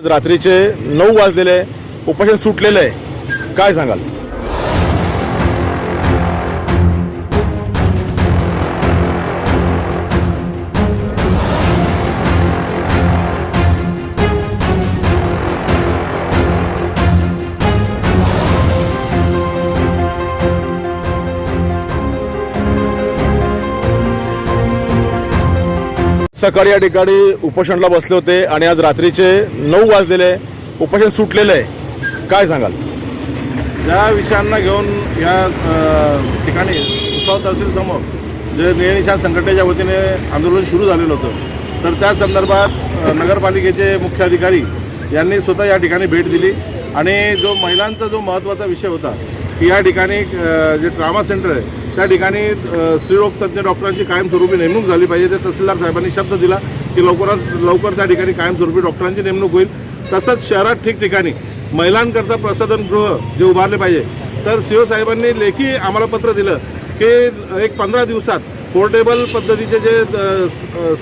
रात्रीचे नऊ वाजलेले उपोषण सुटलेलं आहे. काय सांगाल? सकाळी या ठिकाणी उपोषणला बसले होते आणि आज रात्रीचे नऊ वाजलेले उपोषण सुटलेलं आहे. काय सांगाल? या विषयांना घेऊन या ठिकाणी उसाव तहसील समोर जे नियनिशान संघटनेच्या वतीने आंदोलन सुरू झालेलं होतं तर त्या संदर्भात नगरपालिकेचे मुख्य अधिकारी यांनी स्वतः या ठिकाणी भेट दिली आणि जो महिलांचा जो महत्त्वाचा विषय होता की या ठिकाणी जे ट्रामा सेंटर आहे त्या ठिकाणी स्त्रीरोग तज्ज्ञ डॉक्टरांची कायमस्वरूपी नेमणूक झाली पाहिजे. ते तहसीलदार साहेबांनी शब्द दिला की लवकरात लवकर त्या ठिकाणी कायमस्वरूपी डॉक्टरांची नेमणूक होईल. तसंच शहरात ठिकठिकाणी महिलांकरता प्रसाधनगृह जे उभारले पाहिजे तर सी ओ साहेबांनी लेखी आम्हाला पत्र दिलं की एक पंधरा दिवसात पोर्टेबल पद्धतीचे जे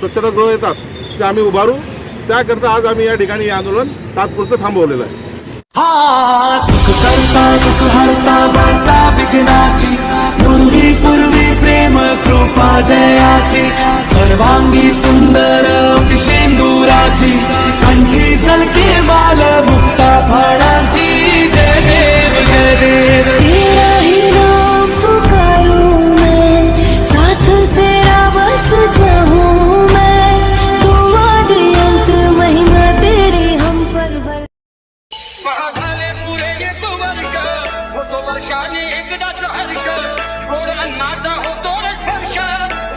स्वच्छतागृह येतात ते आम्ही उभारू. त्याकरता आज आम्ही या ठिकाणी हे आंदोलन तात्पुरतं थांबवलेलं आहे. जयाची सर्वांगी सुंदर होतो वर्षाने एकदाच हर्ष गोड अन्नाचा होतो स्पर्श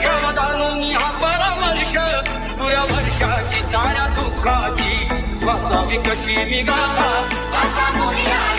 या जाणून हा परामर्श पुऱ्या वर्षाची साऱ्या दुःखाची वाचावी कशी मी गाथा?